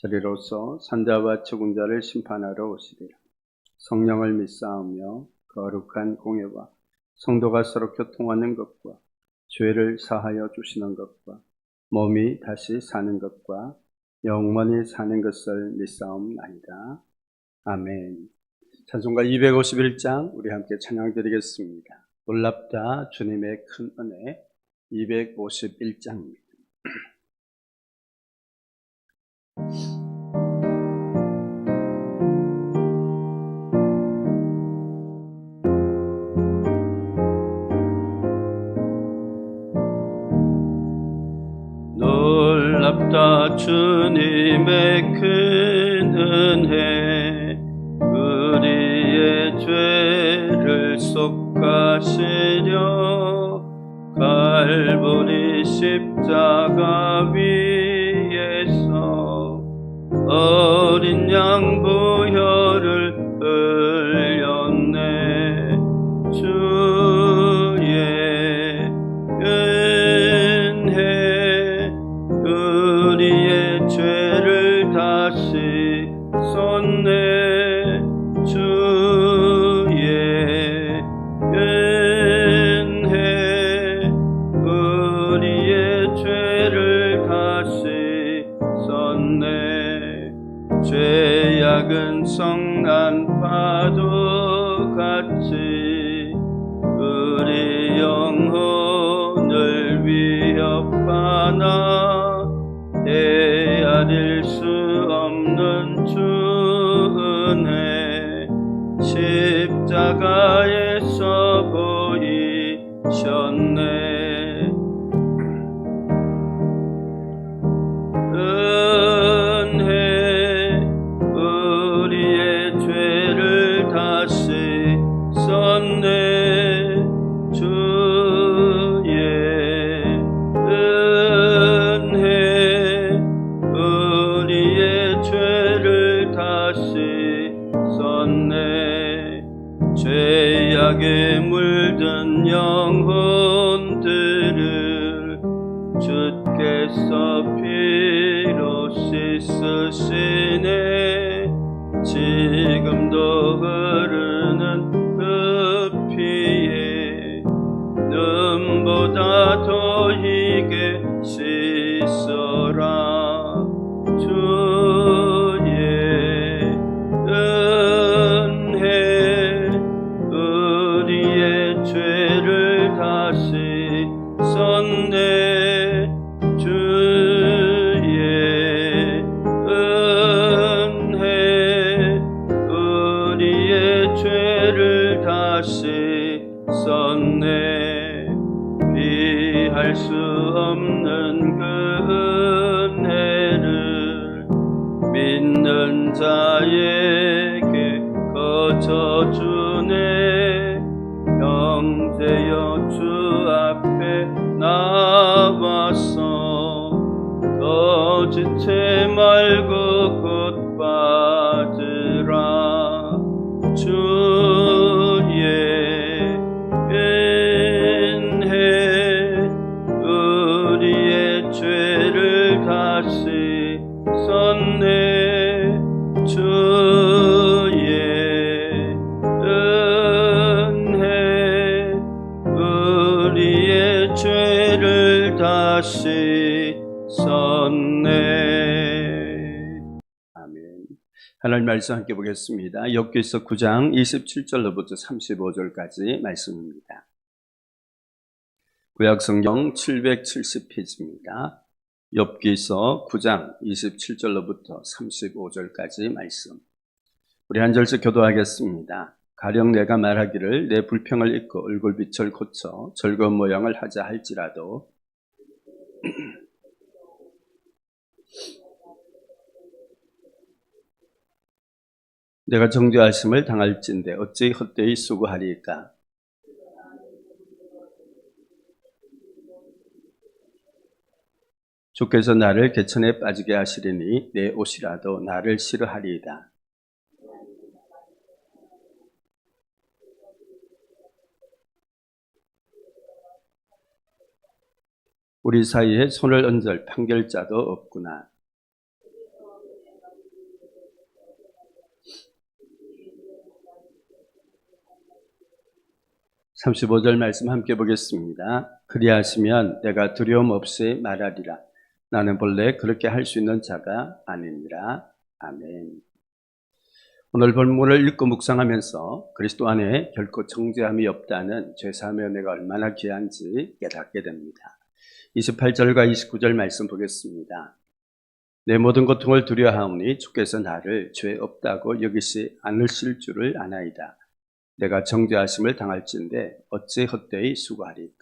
저리로서 산자와 죽은 자를 심판하러 오시리라. 성령을 믿사오며 거룩한 공예와 성도가 서로 교통하는 것과 죄를 사하여 주시는 것과 몸이 다시 사는 것과 영원히 사는 것을 믿사옵나이다. 아멘. 찬송가 251장 우리 함께 찬양 드리겠습니다. 놀랍다 주님의 큰 은혜 251장입니다. 놀랍다 주님의 큰 은혜 우리의 죄를 속가시려 갈보리 십자가 위에서 어린 양보 피로 씻으시네. 지금도 다시 썼네. 피할 수 없는 그 은혜를 믿는 자에게 거저주네. 형제여 주 앞에 나와서 거짓지 말 죄를 다시 썼네 주의 은혜 우리의 죄를 다시 썼네 아멘 하나님 말씀 함께 보겠습니다. 욥기서 9장 27절로부터 35절까지 말씀입니다. 구약 성경 770페이지입니다. 욥기서 9장 27절로부터 35절까지 말씀. 우리 한 절씩 교도하겠습니다. 가령 내가 말하기를 내 불평을 잊고 얼굴빛을 고쳐 즐거운 모양을 하자 할지라도 내가 정죄하심을 당할진대 어찌 헛되이 수고하리까? 주께서 나를 개천에 빠지게 하시리니 내 옷이라도 나를 싫어하리이다. 우리 사이에 손을 얹을 판결자도 없구나. 35절 말씀 함께 보겠습니다. 그리하시면 내가 두려움 없이 말하리라. 나는 본래 그렇게 할 수 있는 자가 아니니라. 아멘. 오늘 본문을 읽고 묵상하면서 그리스도 안에 결코 정죄함이 없다는 죄사함의 은혜가 얼마나 귀한지 깨닫게 됩니다. 28절과 29절 말씀 보겠습니다. 내 모든 고통을 두려하오니 주께서 나를 죄 없다고 여기시 않으실 줄을 아나이다. 내가 정죄하심을 당할진대 어찌 헛되이 수고하리까.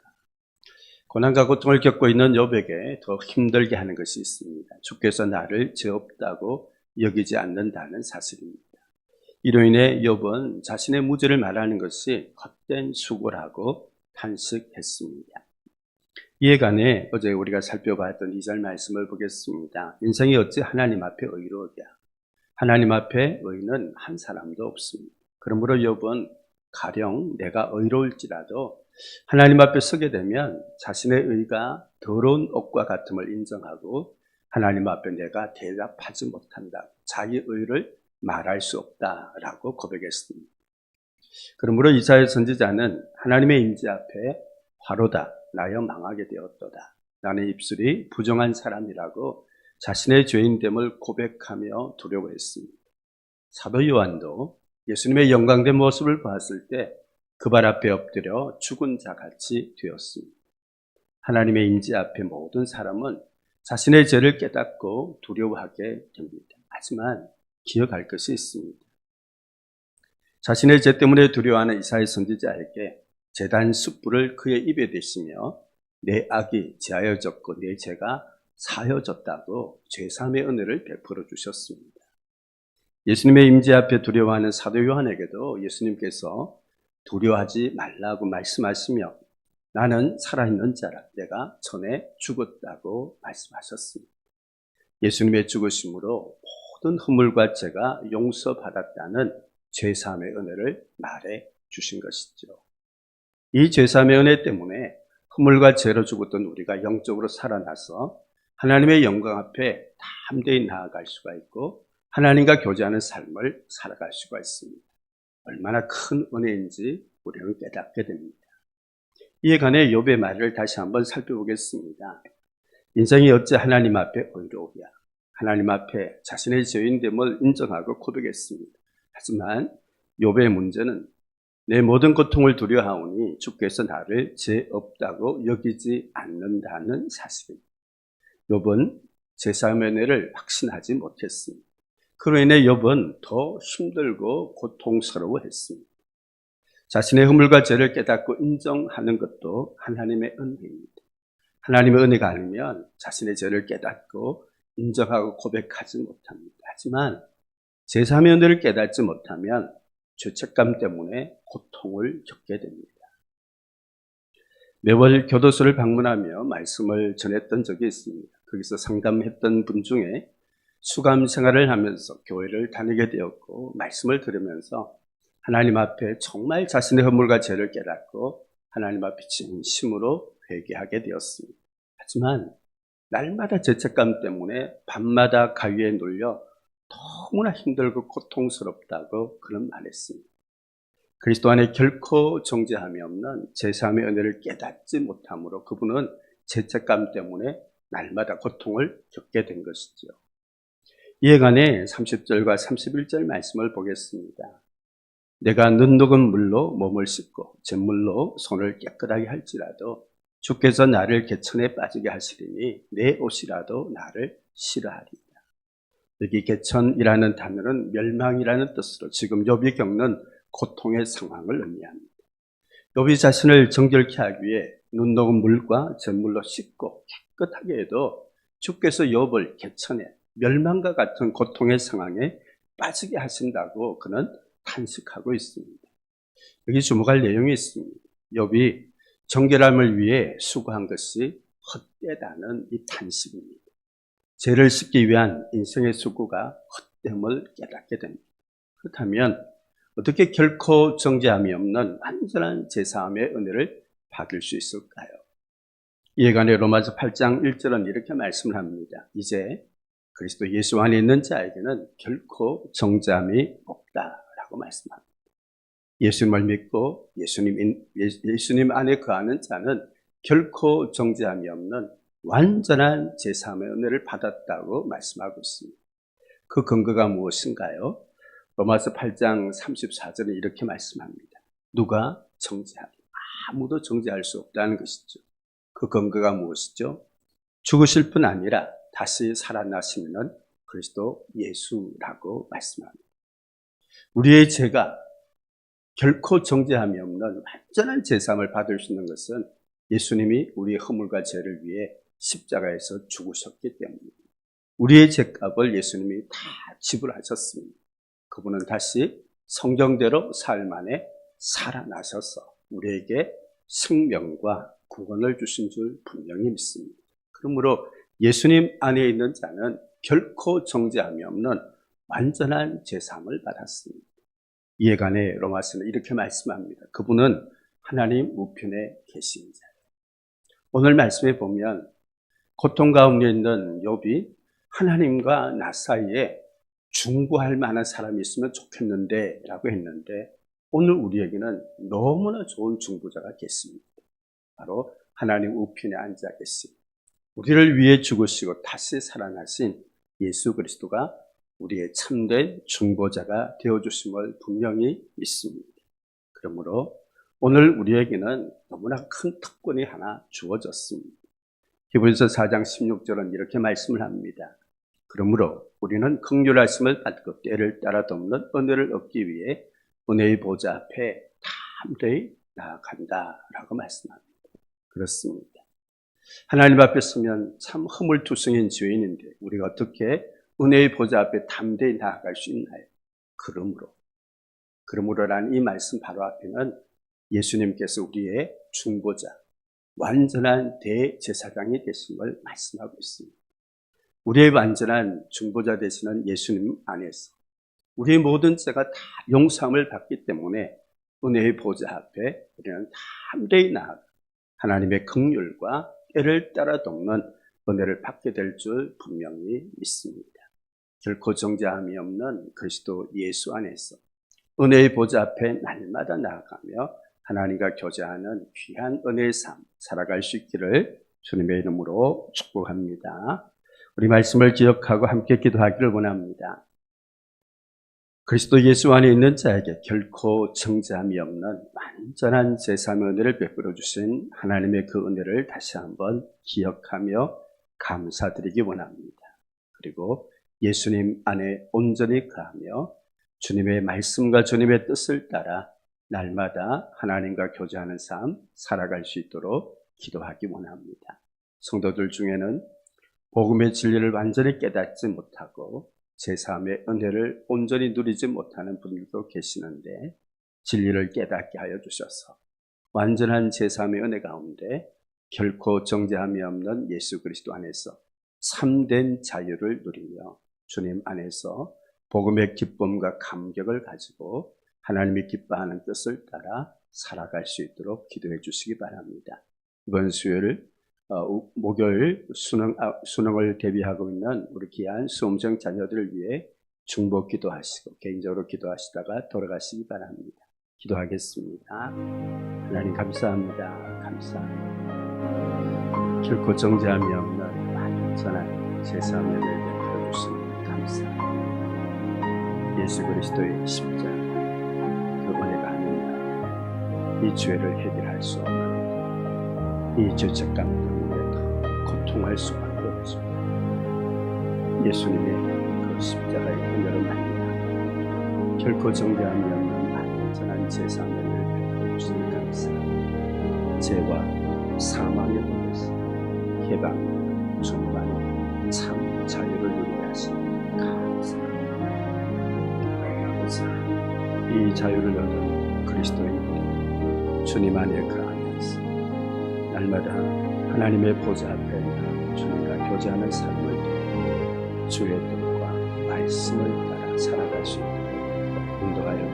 고난과 고통을 겪고 있는 욥에게 더 힘들게 하는 것이 있습니다. 주께서 나를 죄 없다고 여기지 않는다는 사실입니다. 이로 인해 욥은 자신의 무죄를 말하는 것이 헛된 수고라고 탄식했습니다. 이에 관해 어제 우리가 살펴봤던 이 절 말씀을 보겠습니다. 인생이 어찌 하나님 앞에 의로우랴. 하나님 앞에 의는 한 사람도 없습니다. 그러므로 욥은 가령 내가 의로울지라도 하나님 앞에 서게 되면 자신의 의가 더러운 옷과 같음을 인정하고 하나님 앞에 내가 대답하지 못한다. 자기 의를 말할 수 없다라고 고백했습니다. 그러므로 이사의 선지자는 하나님의 임재 앞에 화로다. 나여 망하게 되었도다. 나의 입술이 부정한 사람이라고 자신의 죄인됨을 고백하며 두려워했습니다. 사도 요한도 예수님의 영광된 모습을 봤을 때 그 발 앞에 엎드려 죽은 자 같이 되었습니다. 하나님의 임재 앞에 모든 사람은 자신의 죄를 깨닫고 두려워하게 됩니다. 하지만 기억할 것이 있습니다. 자신의 죄 때문에 두려워하는 이사의 선지자에게 재단 숯불을 그의 입에 대시며 내 악이 제하여졌고 내 죄가 사여졌다고 죄삼의 은혜를 베풀어 주셨습니다. 예수님의 임재 앞에 두려워하는 사도 요한에게도 예수님께서 두려워하지 말라고 말씀하시며 나는 살아있는 자라 내가 전에 죽었다고 말씀하셨습니다. 예수님의 죽으심으로 모든 허물과 죄가 용서받았다는 죄사함의 은혜를 말해 주신 것이죠. 이 죄사함의 은혜 때문에 허물과 죄로 죽었던 우리가 영적으로 살아나서 하나님의 영광 앞에 담대히 나아갈 수가 있고 하나님과 교제하는 삶을 살아갈 수가 있습니다. 얼마나 큰 은혜인지 우리는 깨닫게 됩니다. 이에 관해 욥의 말을 다시 한번 살펴보겠습니다. 인생이 어찌 하나님 앞에 의로우랴. 하나님 앞에 자신의 죄인됨을 인정하고 고백했습니다. 하지만 욥의 문제는 내 모든 고통을 두려하오니 주께서 나를 죄 없다고 여기지 않는다는 사실입니다. 욥은 제사의 은혜를 확신하지 못했습니다. 그로 인해 욥은 더 힘들고 고통스러워했습니다. 자신의 허물과 죄를 깨닫고 인정하는 것도 하나님의 은혜입니다. 하나님의 은혜가 아니면 자신의 죄를 깨닫고 인정하고 고백하지 못합니다. 하지만 제3의 은혜를 깨닫지 못하면 죄책감 때문에 고통을 겪게 됩니다. 매월 교도소를 방문하며 말씀을 전했던 적이 있습니다. 거기서 상담했던 분 중에 수감 생활을 하면서 교회를 다니게 되었고 말씀을 들으면서 하나님 앞에 정말 자신의 허물과 죄를 깨닫고 하나님 앞에 진심으로 회개하게 되었습니다. 하지만 날마다 죄책감 때문에 밤마다 가위에 눌려 너무나 힘들고 고통스럽다고 그런 말했습니다. 그리스도 안에 결코 정죄함이 없는 제3의 은혜를 깨닫지 못함으로 그분은 죄책감 때문에 날마다 고통을 겪게 된 것이죠. 이에 관해 30절과 31절 말씀을 보겠습니다. 내가 눈 녹은 물로 몸을 씻고 잿물로 손을 깨끗하게 할지라도 주께서 나를 개천에 빠지게 하시리니 내 옷이라도 나를 싫어하리다. 여기 개천이라는 단어는 멸망이라는 뜻으로 지금 욥이 겪는 고통의 상황을 의미합니다. 욥이 자신을 정결케 하기 위해 눈 녹은 물과 잿물로 씻고 깨끗하게 해도 주께서 욥을 개천에 멸망과 같은 고통의 상황에 빠지게 하신다고 그는 탄식하고 있습니다. 여기 주목할 내용이 있습니다. 욥이 정결함을 위해 수고한 것이 헛되다는 이 탄식입니다. 죄를 씻기 위한 인생의 수고가 헛됨을 깨닫게 됩니다. 그렇다면 어떻게 결코 정죄함이 없는 완전한 제사함의 은혜를 받을 수 있을까요? 이해관의 로마서 8장 1절은 이렇게 말씀을 합니다. 이제 그리스도 예수 안에 있는 자에게는 결코 정죄함이 없다라고 말씀합니다. 예수님을 믿고 예수님, 예수님 안에 거하는 자는 결코 정죄함이 없는 완전한 제사함의 은혜를 받았다고 말씀하고 있습니다. 그 근거가 무엇인가요? 로마서 8장 34절은 이렇게 말씀합니다. 누가 정죄하리? 아무도 정죄할 수 없다는 것이죠. 그 근거가 무엇이죠? 죽으실 뿐 아니라 다시 살아나시는 그리스도 예수라고 말씀합니다. 우리의 죄가 결코 정죄함이 없는 완전한 제삼을 받을 수 있는 것은 예수님이 우리의 허물과 죄를 위해 십자가에서 죽으셨기 때문입니다. 우리의 죄값을 예수님이 다 지불하셨습니다. 그분은 다시 성경대로 삶 안에 살아나셔서 우리에게 생명과 구원을 주신 줄 분명히 믿습니다. 그러므로 예수님 안에 있는 자는 결코 정죄함이 없는 완전한 제삼을 받았습니다. 이해관의 로마서는 이렇게 말씀합니다. 그분은 하나님 우편에 계신 자예요. 오늘 말씀에 보면 고통 가운데 있는 욥이 하나님과 나 사이에 중보할 만한 사람이 있으면 좋겠는데 라고 했는데 오늘 우리에게는 너무나 좋은 중보자가 계십니다. 바로 하나님 우편에 앉아 계신 우리를 위해 죽으시고 다시 살아나신 예수 그리스도가 우리의 참된 중보자가 되어주심을 분명히 믿습니다. 그러므로 오늘 우리에게는 너무나 큰 특권이 하나 주어졌습니다. 히브리서 4장 16절은 이렇게 말씀을 합니다. 그러므로 우리는 극률하심을 받고 때를 따라 돕는 은혜를 얻기 위해 은혜의 보좌 앞에 담대히 나아간다라고 말씀합니다. 그렇습니다. 하나님 앞에 서면 참 허물투성인 죄인인데 우리가 어떻게 은혜의 보좌 앞에 담대히 나아갈 수 있나요? 그러므로 그러므로라는 이 말씀 바로 앞에는 예수님께서 우리의 중보자, 완전한 대제사장이 되심을 말씀하고 있습니다. 우리의 완전한 중보자 되시는 예수님 안에서 우리의 모든 죄가 다 용서함을 받기 때문에 은혜의 보좌 앞에 우리는 담대히 나아가 하나님의 긍휼과 때를 따라 돕는 은혜를 받게 될 줄 분명히 믿습니다. 결코 정죄함이 없는 그리스도 예수 안에서 은혜의 보좌 앞에 날마다 나아가며 하나님과 교제하는 귀한 은혜의 삶 살아갈 수 있기를 주님의 이름으로 축복합니다. 우리 말씀을 기억하고 함께 기도하기를 원합니다. 그리스도 예수 안에 있는 자에게 결코 정죄함이 없는 완전한 제사의 은혜를 베풀어 주신 하나님의 그 은혜를 다시 한번 기억하며 감사드리기 원합니다. 그리고 예수님 안에 온전히 거하며 주님의 말씀과 주님의 뜻을 따라 날마다 하나님과 교제하는 삶 살아갈 수 있도록 기도하기 원합니다. 성도들 중에는 복음의 진리를 완전히 깨닫지 못하고 제3의 은혜를 온전히 누리지 못하는 분들도 계시는데 진리를 깨닫게 하여 주셔서 완전한 제3의 은혜 가운데 결코 정죄함이 없는 예수 그리스도 안에서 참된 자유를 누리며 주님 안에서 복음의 기쁨과 감격을 가지고 하나님이 기뻐하는 뜻을 따라 살아갈 수 있도록 기도해 주시기 바랍니다. 이번 수요일 어, 목요일 수능, 아, 수능을 대비하고 있는 우리 귀한 수험생 자녀들을 위해 중복 기도하시고 개인적으로 기도하시다가 돌아가시기 바랍니다. 기도하겠습니다. 하나님 감사합니다. 감사합니다. 결코 정죄함이 없는 완전한 제사함을 베풀어 주시니 감사합니다. 예수 그리스도의 십자가 그 은혜가 아닙니다. 이 죄를 해결할 수 없는 이 죄책감 때문에 고통할 수밖에 없습니다. 예수님의 그 십자가의 은혜로 말미암아 결코 정죄함이 없는 완전한 베풀어 주시니 감사합니다. 죄와 사망의 법에서 해방, 충만, 참 자유를 누리게 하시니 감사합니다. 주옵소서. 이 자유를 얻은 그리스도인들이 주님 안에 거하면서 날마다 하나님의 보좌 앞에 나아 주님과 교제하는 삶을 통해 주의 뜻과 말씀을 따라 살아갈 수 있도록 인도하여.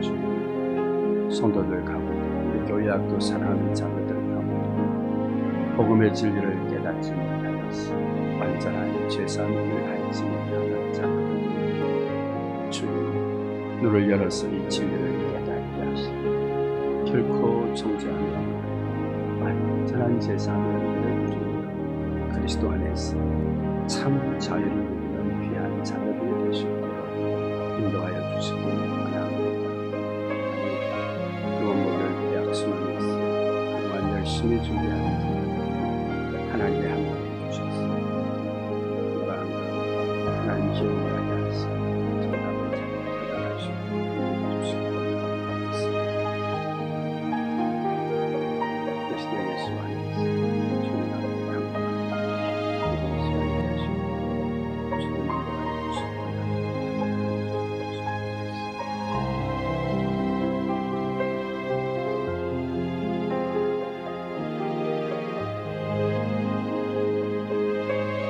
주님, 성도들 가운데 우리 교회 학교 사랑하는 자녀들 가운데 복음의 진리를 깨닫지 못하였어 완전한 죄사함을 알지 못하는 자들 주님 눈을 열어서 이 진리를 깨닫게 하시고 결코 정죄하며 완전한 죄사함을 그리스도 안에서 참 자유를 누리는 귀한 자녀들이 되시도록 인도하여 주시기 바랍니다. 무언가를 약속하면서 그동안 열심히 준비하면